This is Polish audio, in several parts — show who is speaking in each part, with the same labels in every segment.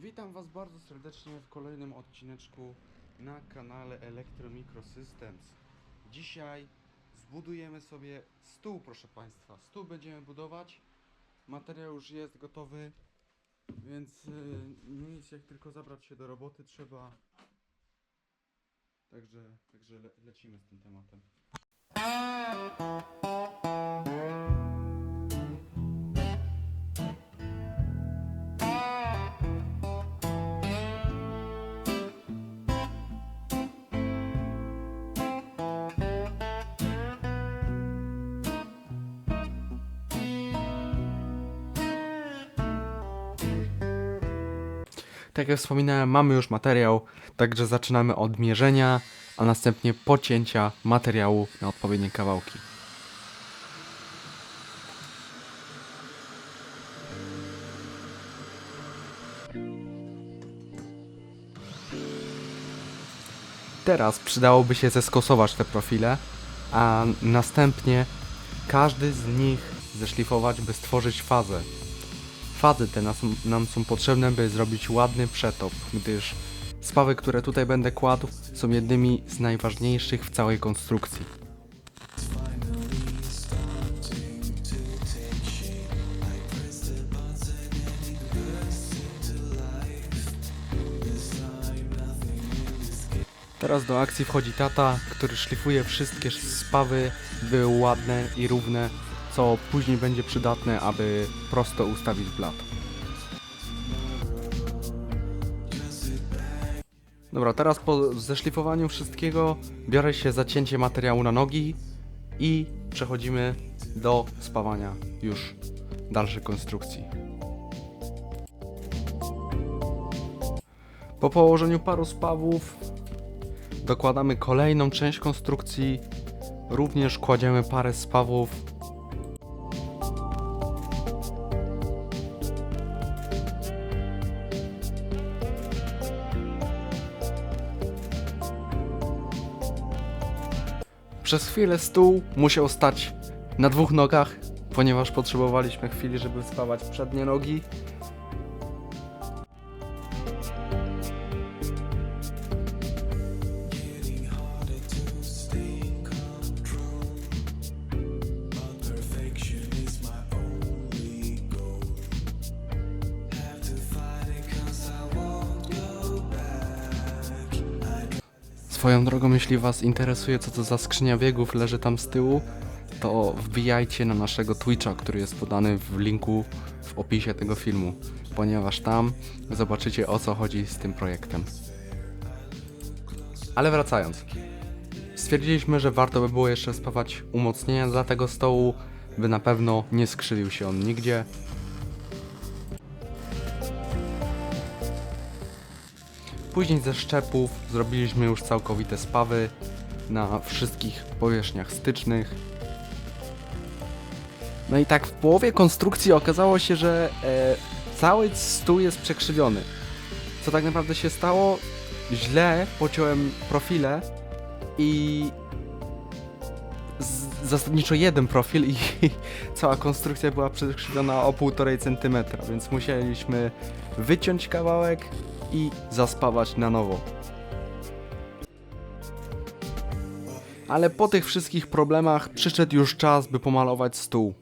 Speaker 1: Witam Was bardzo serdecznie w kolejnym odcineczku na kanale Electro Microsystems. Dzisiaj zbudujemy sobie stół, proszę Państwa. Stół będziemy budować. Materiał już jest gotowy, więc yy, nic jak tylko zabrać się do roboty trzeba. Także, także le lecimy z tym tematem. Tak jak wspominałem, mamy już materiał, także zaczynamy od mierzenia, a następnie pocięcia materiału na odpowiednie kawałki. Teraz przydałoby się zeskosować te profile, a następnie każdy z nich zeszlifować, by stworzyć fazę. Fazy te nas, nam są potrzebne, by zrobić ładny przetop, gdyż spawy, które tutaj będę kładł, są jednymi z najważniejszych w całej konstrukcji. Teraz do akcji wchodzi tata, który szlifuje wszystkie spawy, by były ładne i równe, co później będzie przydatne, aby prosto ustawić blat. Dobra, teraz po zeszlifowaniu wszystkiego biorę się za cięcie materiału na nogi i przechodzimy do spawania już dalszej konstrukcji. Po położeniu paru spawów dokładamy kolejną część konstrukcji. Również kładziemy parę spawów Przez chwilę stół musiał stać na dwóch nogach, ponieważ potrzebowaliśmy chwili, żeby spawać przednie nogi. Swoją drogą, jeśli Was interesuje, co to za skrzynia biegów leży tam z tyłu, to wbijajcie na naszego Twitcha, który jest podany w linku w opisie tego filmu, ponieważ tam zobaczycie o co chodzi z tym projektem. Ale wracając. Stwierdziliśmy, że warto by było jeszcze spawać umocnienia dla tego stołu, by na pewno nie skrzywił się on nigdzie. Później ze szczepów zrobiliśmy już całkowite spawy na wszystkich powierzchniach stycznych. No i tak w połowie konstrukcji okazało się, że e, cały stół jest przekrzywiony. Co tak naprawdę się stało? Źle pociąłem profile i zasadniczo jeden profil i cała konstrukcja była przekrzywiona o 1,5 cm, więc musieliśmy wyciąć kawałek i zaspawać na nowo. Ale po tych wszystkich problemach przyszedł już czas, by pomalować stół.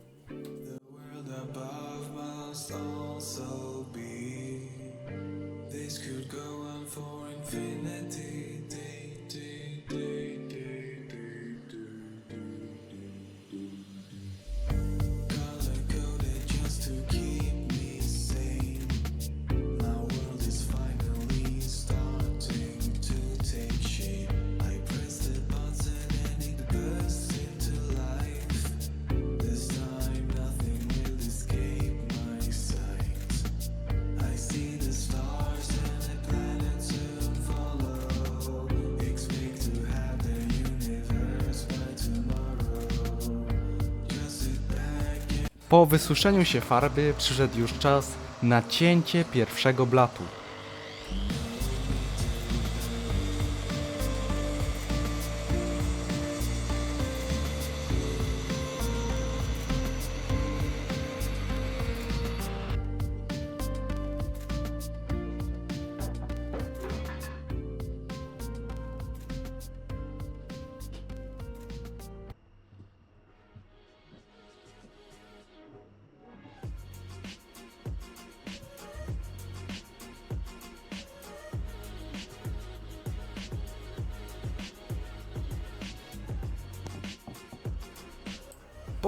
Speaker 1: Po wysuszeniu się farby przyszedł już czas na cięcie pierwszego blatu.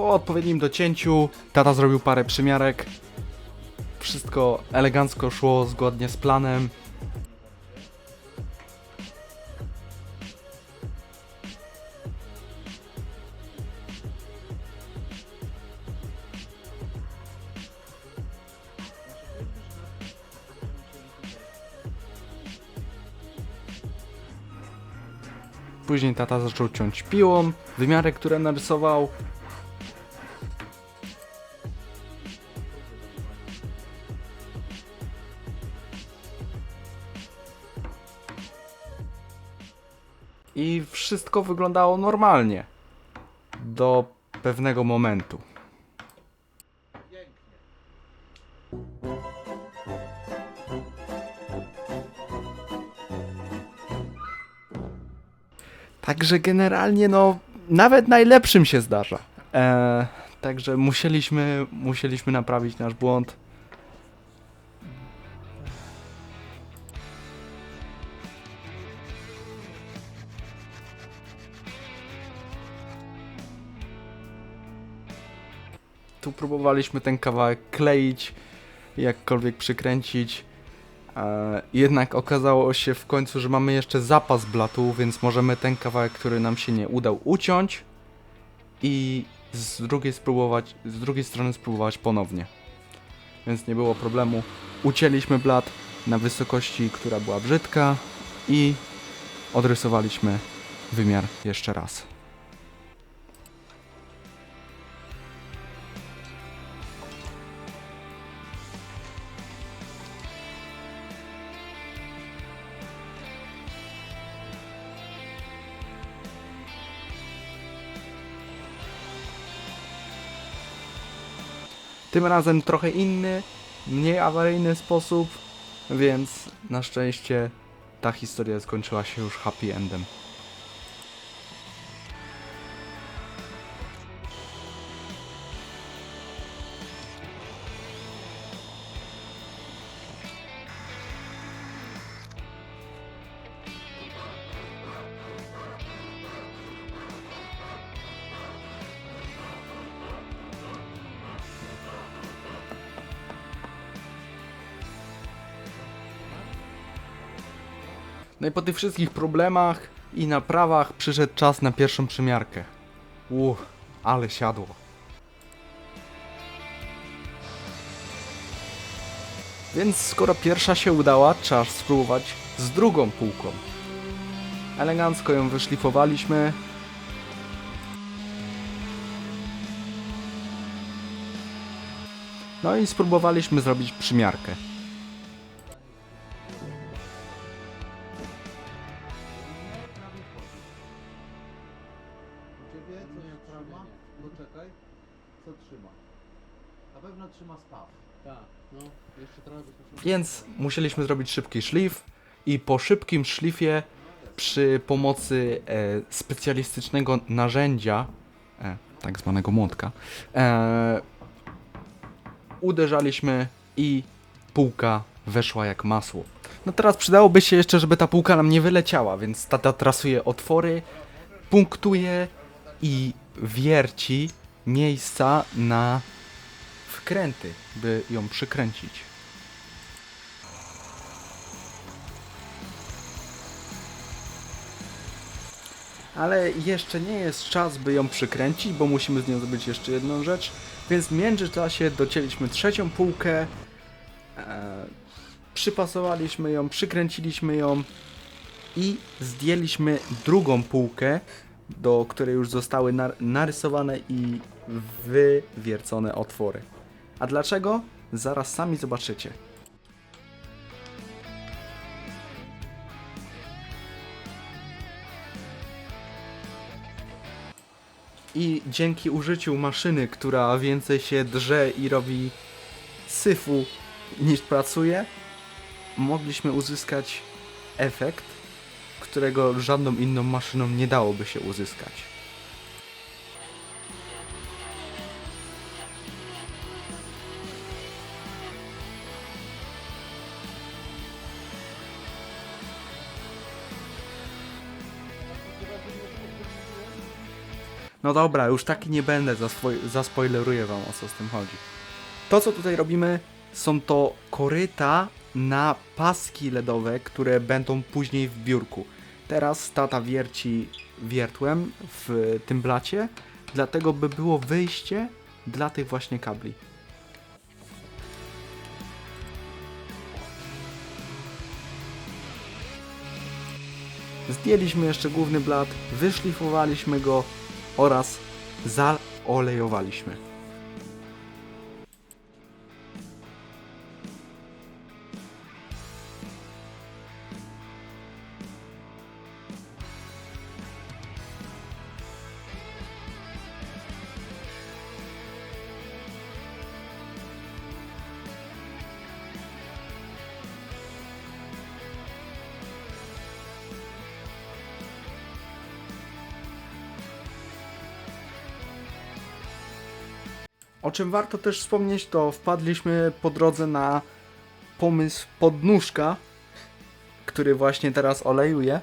Speaker 1: Po odpowiednim docięciu tata zrobił parę przymiarek. Wszystko elegancko szło zgodnie z planem. Później tata zaczął ciąć piłą. Wymiary, które narysował, i wszystko wyglądało normalnie. Do pewnego momentu. Także generalnie, no, nawet najlepszym się zdarza. Eee, także musieliśmy, musieliśmy naprawić nasz błąd. Próbowaliśmy ten kawałek kleić, jakkolwiek przykręcić. E, jednak okazało się w końcu, że mamy jeszcze zapas blatu, więc możemy ten kawałek, który nam się nie udał, uciąć i z drugiej, spróbować, z drugiej strony spróbować ponownie. Więc nie było problemu. Ucięliśmy blat na wysokości, która była brzydka i odrysowaliśmy wymiar jeszcze raz. Tym razem trochę inny, mniej awaryjny sposób, więc na szczęście ta historia skończyła się już happy endem. No i po tych wszystkich problemach i naprawach przyszedł czas na pierwszą przymiarkę. Uff, ale siadło. Więc skoro pierwsza się udała, czas spróbować z drugą półką. Elegancko ją wyszlifowaliśmy. No i spróbowaliśmy zrobić przymiarkę. Więc musieliśmy zrobić szybki szlif i po szybkim szlifie przy pomocy e, specjalistycznego narzędzia, e, tak zwanego młotka, e, uderzaliśmy i półka weszła jak masło. No teraz przydałoby się jeszcze, żeby ta półka nam nie wyleciała, więc tata trasuje otwory, punktuje i wierci miejsca na wkręty, by ją przykręcić. Ale jeszcze nie jest czas, by ją przykręcić, bo musimy z nią zrobić jeszcze jedną rzecz. Więc w międzyczasie docięliśmy trzecią półkę, e, przypasowaliśmy ją, przykręciliśmy ją i zdjęliśmy drugą półkę, do której już zostały nar- narysowane i wywiercone otwory. A dlaczego? Zaraz sami zobaczycie. I dzięki użyciu maszyny, która więcej się drze i robi syfu niż pracuje, mogliśmy uzyskać efekt, którego żadną inną maszyną nie dałoby się uzyskać. No dobra, już taki nie będę, zaspo- zaspoileruję wam o co z tym chodzi. To co tutaj robimy, są to koryta na paski LEDowe, które będą później w biurku. Teraz tata wierci wiertłem w tym blacie, dlatego by było wyjście dla tych właśnie kabli. Zdjęliśmy jeszcze główny blat, wyszlifowaliśmy go oraz zaolejowaliśmy. O czym warto też wspomnieć, to wpadliśmy po drodze na pomysł podnóżka, który właśnie teraz olejuje.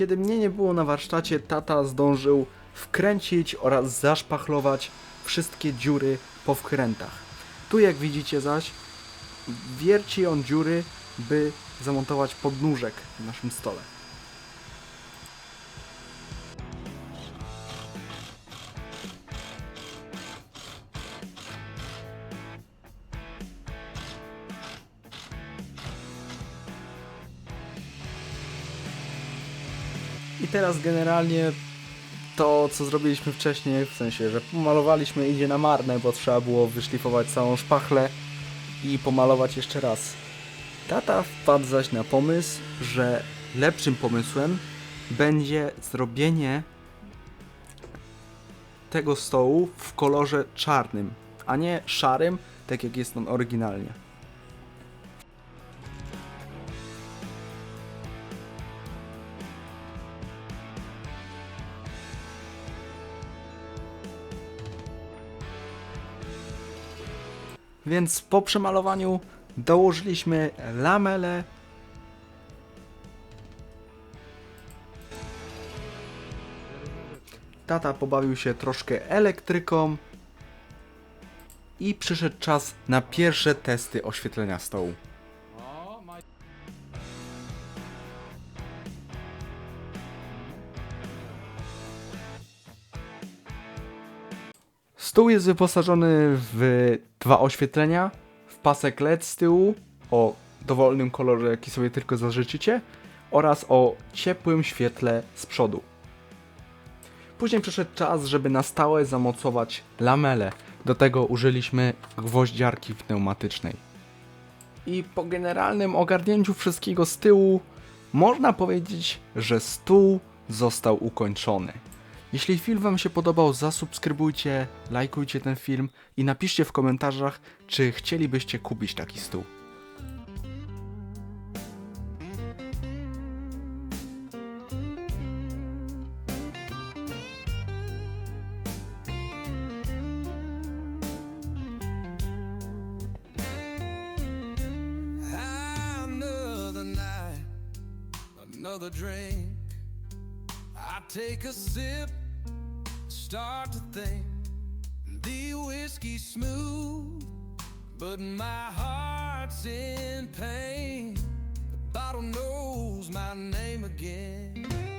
Speaker 1: Kiedy mnie nie było na warsztacie, tata zdążył wkręcić oraz zaszpachlować wszystkie dziury po wkrętach. Tu jak widzicie zaś, wierci on dziury, by zamontować podnóżek w naszym stole. Teraz generalnie to, co zrobiliśmy wcześniej, w sensie, że pomalowaliśmy idzie na marne, bo trzeba było wyszlifować całą szpachlę i pomalować jeszcze raz. Tata wpadł zaś na pomysł, że lepszym pomysłem będzie zrobienie tego stołu w kolorze czarnym, a nie szarym, tak jak jest on oryginalnie. Więc po przemalowaniu dołożyliśmy lamele. Tata pobawił się troszkę elektryką. I przyszedł czas na pierwsze testy oświetlenia stołu. Stół jest wyposażony w dwa oświetlenia, w pasek LED z tyłu o dowolnym kolorze, jaki sobie tylko zażyczycie, oraz o ciepłym świetle z przodu. Później przyszedł czas, żeby na stałe zamocować lamele. Do tego użyliśmy gwoździarki pneumatycznej. I po generalnym ogarnięciu wszystkiego z tyłu, można powiedzieć, że stół został ukończony. Jeśli film Wam się podobał, zasubskrybujcie, lajkujcie ten film i napiszcie w komentarzach, czy chcielibyście kupić taki stół.
Speaker 2: Another drink. I take a sip, start to think the whiskey's smooth, but my heart's in pain. The bottle knows my name again.